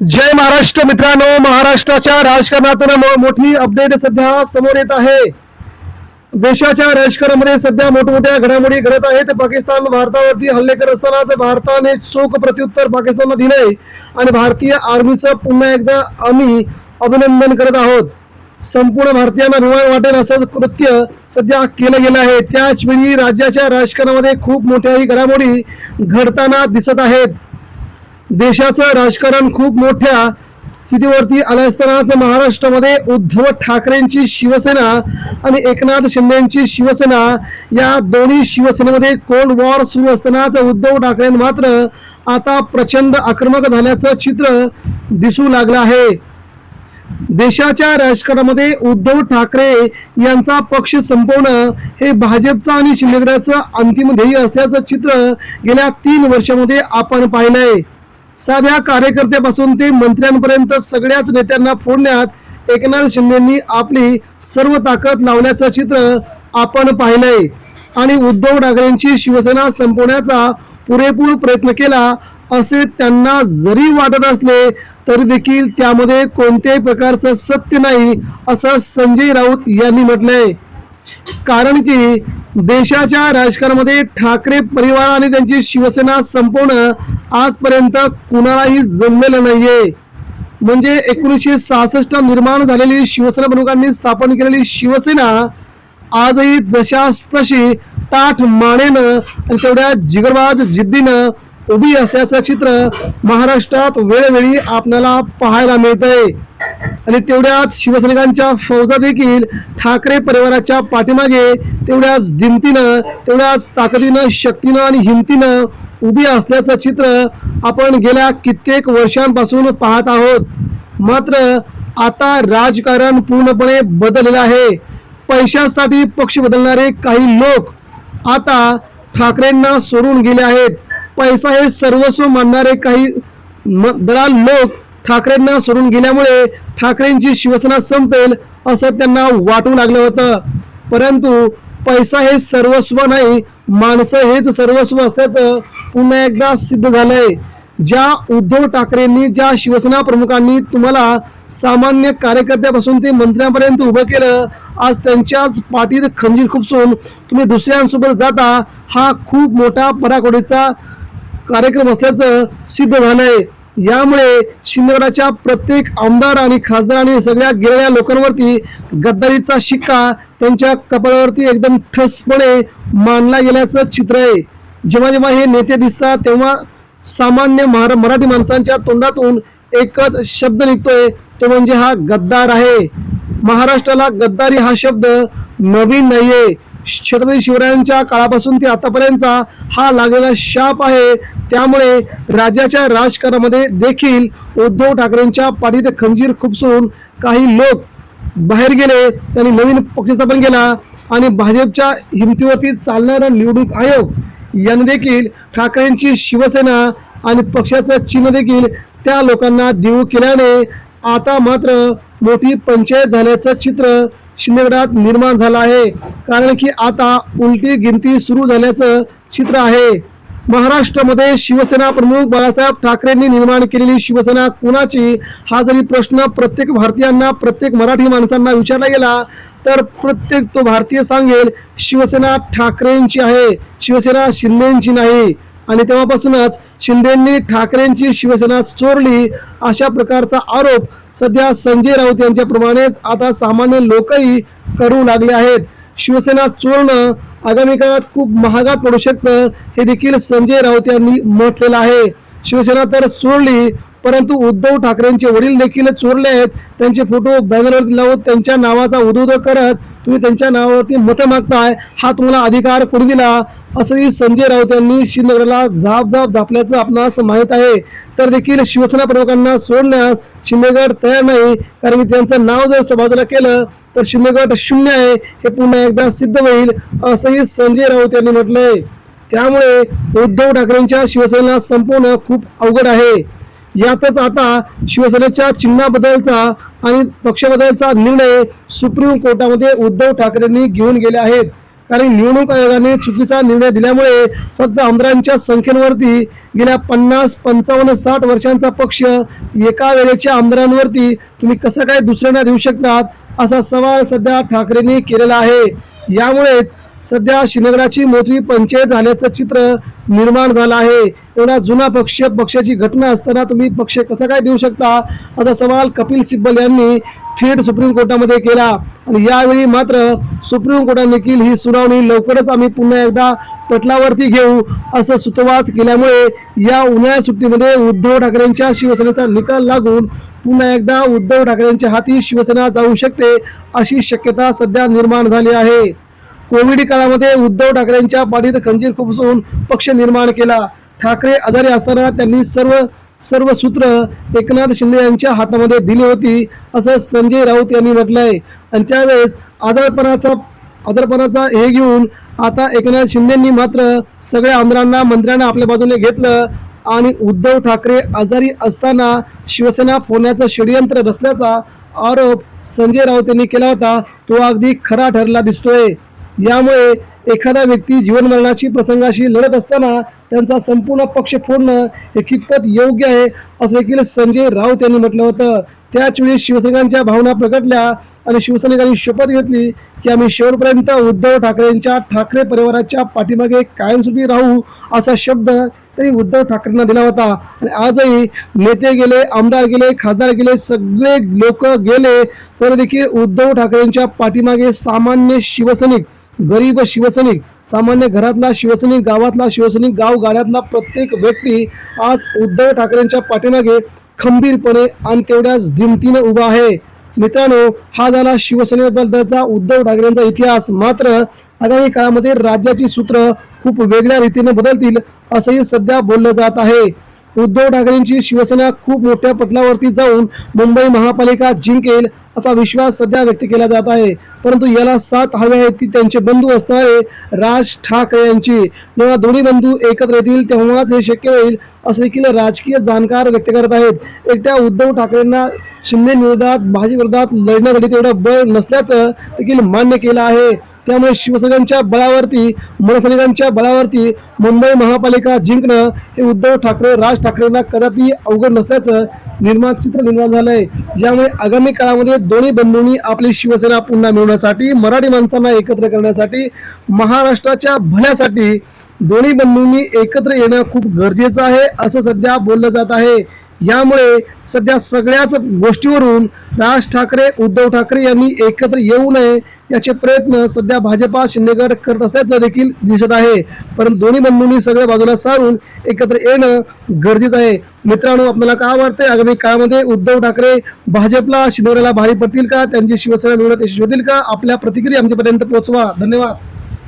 जय महाराष्ट्र मित्रांनो महाराष्ट्राच्या राजकारणातून मोठी अपडेट सध्या समोर येत आहे. देशाच्या राजकारणामध्ये सध्या मोठमोठ्या घडामोडी घडत आहेत. पाकिस्तान भारतावरती हल्ले करत असतानाच भारताने चोख प्रत्युत्तर पाकिस्तानला दिले आणि भारतीय आर्मीचं पुन्हा एकदा आम्ही अभिनंदन करत आहोत. संपूर्ण भारतीयांना अभिमान वाटेल असं कृत्य सध्या केलं गेलं आहे. त्याच वेळी राज्याच्या राजकारणामध्ये खूप मोठ्याही घडामोडी घडताना दिसत आहेत. देशाचं राजकारण खूप मोठ्या स्थितीवरती आलं असतानाच महाराष्ट्रामध्ये उद्धव ठाकरेंची शिवसेना आणि एकनाथ शिंदेची शिवसेना या दोन्ही शिवसेनेमध्ये कोल्ड वॉर सुरू असतानाच उद्धव ठाकरे मात्र आता प्रचंड आक्रमक झाल्याचं चित्र दिसू लागलं आहे. देशाच्या राजकारणामध्ये उद्धव ठाकरे यांचा पक्ष संपवणं हे भाजपचं आणि शिंदेगडाचं अंतिम ध्येय असल्याचं चित्र गेल्या तीन वर्षामध्ये आपण पाहिलंय. साध्या कार्यकर्त्यापासून ते मंत्र्यांपर्यंत सगळ्याच नेत्यांना फोडण्यात एकनाथ शिंदेंनी आपली सर्व ताकद लावल्याचं चित्र आपण पाहिलंय. आणि उद्धव ठाकरेंची शिवसेना संपवण्याचा पुरेपूर प्रयत्न केला असे त्यांना जरी वाटत असले तरी देखील त्यामध्ये कोणत्याही प्रकारचं सत्य नाही असं संजय राऊत यांनी म्हटलंय. कारण की देशाच्या राजकारणामध्ये ठाकरे परिवार आणि त्यांची शिवसेना संपवणं आजपर्यंत कुणालाही जमलेलं नाहीये. म्हणजे एकोणीसशे सहासष्ट निर्माण झालेली शिवसेना प्रमुखांनी स्थापन केलेली शिवसेना आजही जशास तशी ताठ मानेनं आणि तेवढ्या जिगरबाज जिद्दीनं उभी असल्याचं चित्र महाराष्ट्रात वेळोवेळी आपल्याला पाहायला मिळतंय. आणि तेवढ्याच शिवसैनिकांच्या फौजा देखील ठाकरे परिवाराच्या पाठीमागे तेवढ्याच दिमतीनं तेवढ्याच ताकदीनं शक्तीनं आणि हिमतीनं उभी असल्याचं चित्र आपण गेल्या कित्येक वर्षांपासून पाहत आहोत. मात्र आता राजकारण पूर्णपणे बदललेलं आहे. पैशासाठी पक्ष बदलणारे काही लोक आता ठाकरेंना सोडून गेले आहेत. पैसा हे सर्वस्व मानणारे काही दलाल लोक ठाकरेंना सोडून गेल्यामुळे ठाकरेंची शिवसेना संपेल असं त्यांना वाटू लागलं होतं. परंतु पैसा हे सर्वस्व नाही माणसं हेच सर्वस्व असल्याचं पुन्हा एकदा सिद्ध झालंय. ज्या उद्धव ठाकरेंनी ज्या शिवसेना प्रमुखांनी तुम्हाला सामान्य कार्यकर्त्यापासून ते मंत्र्यांपर्यंत उभं केलं आज त्यांच्याच पाठीत खंजीर खुपसून तुम्ही दुसऱ्यांसोबत जाता हा खूप मोठा पराकोडीचा कार्यक्रम असल्याचं सिद्ध झालंय. यामुळे शिंदेगडाच्या प्रत्येक आमदार आणि खासदाराने सगळ्या गेलेल्या लोकांवरती गद्दारीचा शिक्का त्यांच्या कपाळावरती एकदम ठसपणे मानला गेल्याचं चित्र आहे. जेव्हा जेव्हा हे नेते दिसतात तेव्हा सामान्य महारा मराठी माणसांच्या तोंडातून एकच शब्द निघतोय तो म्हणजे हा गद्दार आहे. महाराष्ट्राला गद्दारी हा शब्द नवीन नाहीये. छत्रपती शिवरायांच्या काळापासून ते आतापर्यंतचा हा लागलेला शाप आहे. त्यामुळे राज्याच्या राजकारणामध्ये देखील उद्धव ठाकरेंच्या पाठीत खंजीर खुपसून काही लोक बाहेर गेले त्यांनी नवीन पक्ष स्थापन केला आणि भाजपच्या हिमतीवरती चालणारा निवडणूक आयोग याने देखील ठाकरेंची शिवसेना आणि पक्षाचं चिन्ह देखील त्या लोकांना देऊ केल्याने आता मात्र मोठी पंचायत झाल्याचं चित्र शिंदेगडात निर्माण झाला आहे. कारण की आता उलटी गिनती सुरू झाल्याचं चित्र आहे. महाराष्ट्रामध्ये शिवसेना प्रमुख बाळासाहेब ठाकरेंनी निर्माण केलेली शिवसेना कुणाची? हा जरी प्रश्न प्रत्येक भारतीयांना प्रत्येक मराठी माणसांना विचारला गेला तर प्रत्येक तो भारतीय सांगेल शिवसेना ठाकरेंची आहे. शिवसेना शिंदेची नाही. आणि तेव्हापासूनच शिंदेंनी ठाकरेंची शिवसेना चोरली अशा प्रकारचा आरोप सध्या संजय राऊत यांच्याप्रमाणेच आता सामान्य लोकही करू लागले आहेत. शिवसेना चोरणं आगामी काळात खूप महागात पडू शकतं हे देखील संजय राऊत यांनी म्हटलेलं आहे. शिवसेना तर चोरली परंतु उद्धव ठाकरेंचे वडील देखील चोरले आहेत. त्यांचे फोटो बॅनरवरती लावून त्यांच्या नावाचा उदोद करत तुम्ही त्यांच्या नावावरती मतं मागताय. हा तुम्हाला अधिकार कोणी दिला? असंही संजय राऊत यांनी श्रीनगरला झाप झाप झापल्याचं आपणास माहीत आहे. तर देखील शिवसेना प्रमुखांना सोडण्यास शिंदेगड तयार नाही. कारण की त्यांचं नाव जर बाजूला केलं तर शिंदेगड शून्य आहे. हे पुन्हा एकदा सिद्ध होईल असंही संजय राऊत यांनी म्हटलंय. त्यामुळे उद्धव ठाकरेंच्या शिवसेनेला संपवणं खूप अवघड आहे. यातच आता शिवसेनेच्या चिन्हाबद्दलचा आणि पक्षाबद्दलचा निर्णय सुप्रीम कोर्टामध्ये उद्धव ठाकरेंनी घेऊन गेले आहेत. कारण निवडणूक आयोगाने चुकीचा निर्णय दिल्यामुळे फक्त आमदारांच्या संख्येवरती गेल्या पन्नास पंचावन्न साठ वर्षांचा पक्ष एका वेळेच्या आमदारांवरती तुम्ही कसं काय दुसऱ्यांना देऊ शकतात असा सवाल सध्या ठाकरेंनी केलेला आहे. यामुळेच सध्या श्रीनगराची मोठी पंचायत झाल्याचं चित्र निर्माण झालं आहे. एवढा जुना पक्ष पक्षाची घटना असताना तुम्ही पक्ष कसा काय देऊ शकता? असा सवाल कपिल सिब्बल यांनी थेट सुप्रीम कोर्टामध्ये केला. आणि यावेळी मात्र सुप्रीम कोर्टाने देखील ही सुनावणी लवकरच आम्ही पुन्हा एकदा पटलावरती घेऊ असं सुतवाच केल्यामुळे या उन्हाळ्या सुट्टीमध्ये उद्धव ठाकरेंच्या शिवसेनेचा निकाल लागून पुन्हा एकदा उद्धव ठाकरेंच्या हाती शिवसेना जाऊ शकते अशी शक्यता सध्या निर्माण झाली आहे. कोविड काळामध्ये उद्धव ठाकरेंच्या पाठीत खंजीर खुपसून पक्ष निर्माण केला. ठाकरे आजारी असताना त्यांनी सर्व सर्व सूत्र एकनाथ शिंदे यांच्या हातामध्ये दिली होती असं संजय राऊत यांनी म्हटलंय. आणि त्यावेळेस आजारपणाचा आजारपणाचा हे घेऊन आता एकनाथ शिंदेंनी मात्र सगळ्या आमदारांना मंत्र्यांना आपल्या बाजूने घेतलं आणि उद्धव ठाकरे आजारी असताना शिवसेना फोडण्याचं षडयंत्र रचल्याचा आरोप संजय राऊत यांनी केला होता. तो अगदी खरा ठरला दिसतोय. यामुळे एखादा व्यक्ती जीवनमरणाची प्रसंगाशी लढत असताना त्यांचा संपूर्ण पक्ष फोडणं हे कितपत योग्य आहे असं देखील संजय राऊत यांनी म्हटलं होतं. त्याचवेळी शिवसैनिकांच्या भावना प्रकटल्या आणि शिवसैनिकांनी शपथ घेतली की आम्ही शेवटपर्यंत उद्धव ठाकरेंच्या ठाकरे परिवाराच्या पाठीमागे कायमस्वरूपी राहू असा शब्द तरी उद्धव ठाकरेंना दिला होता. आणि आजही नेते गेले आमदार गेले खासदार गेले सगळे लोक गेले तर देखील उद्धव ठाकरेंच्या पाठीमागे सामान्य शिवसैनिक गरीब शिवसैनिक सामान्य घरातला शिवसैनिक गावातला शिवसैनिक गाव गाड्यातला प्रत्येक व्यक्ती आज उद्धव ठाकरेंच्या पाठीमागे खंबीरपणे आणि तेवढ्याच धिमतीने उभा आहे. मित्रांनो हा झाला शिवसेनेबद्दलचा उद्धव ठाकरेंचा इतिहास. मात्र आगामी काळामध्ये राज्याची सूत्र खूप वेगळ्या रीतीने बदलतील असंही सध्या बोललं जात आहे. उद्धव ठाकरेंची शिवसेना खूप मोठ्या पटलावरती जाऊन मुंबई महापालिका जिंकेल असा विश्वास सध्या व्यक्त केला जात आहे. परंतु याला साथ हवे आहेत ती त्यांचे बंधू असणारे राज ठाकरे यांची. जेव्हा दोन्ही बंधू एकत्र येतील तेव्हाच हे शक्य होईल असं देखील राजकीय जाणकार व्यक्त करत आहेत. एकट्या उद्धव ठाकरेंना शिंदे विरोधात भाजी विरोधात लढण्यासाठी तेवढं बळ नसल्याचं देखील मान्य केलं आहे. त्यामुळे शिवसैनिकांच्या बळावरती मनसैनिकांच्या बळावरती मुंबई महापालिका जिंकणं हे उद्धव ठाकरे राज ठाकरेंना कदापि अवघड नसल्याचं निर्माण चित्र निर्माण झालंय. यामुळे आगामी काळामध्ये दोन्ही बंधूंनी आपली शिवसेना पुन्हा मिळवण्यासाठी मराठी माणसांना एकत्र करण्यासाठी महाराष्ट्राच्या भल्यासाठी दोन्ही बंधूंनी एकत्र येणं खूप गरजेचं आहे असं सध्या बोललं जात आहे. यामुळे सध्या सगळ्याच गोष्टीवरून राज ठाकरे उद्धव ठाकरे यांनी एकत्र येऊ नये याचे प्रयत्न सध्या भाजपा शिंदेगड करत असल्याचं देखील दिसत आहे. परंतु दोन्ही बंधूंनी सगळ्या बाजूला सारून एकत्र येणं गरजेचं आहे. मित्रांनो आपल्याला काय वाटतंय? आगामी काळामध्ये उद्धव ठाकरे भाजपला शिंदेगडाला भारी पडतील का? त्यांची शिवसेना निवडत यशस्वी होतील का? आपल्या प्रतिक्रिया आमच्यापर्यंत पोहोचवा. धन्यवाद.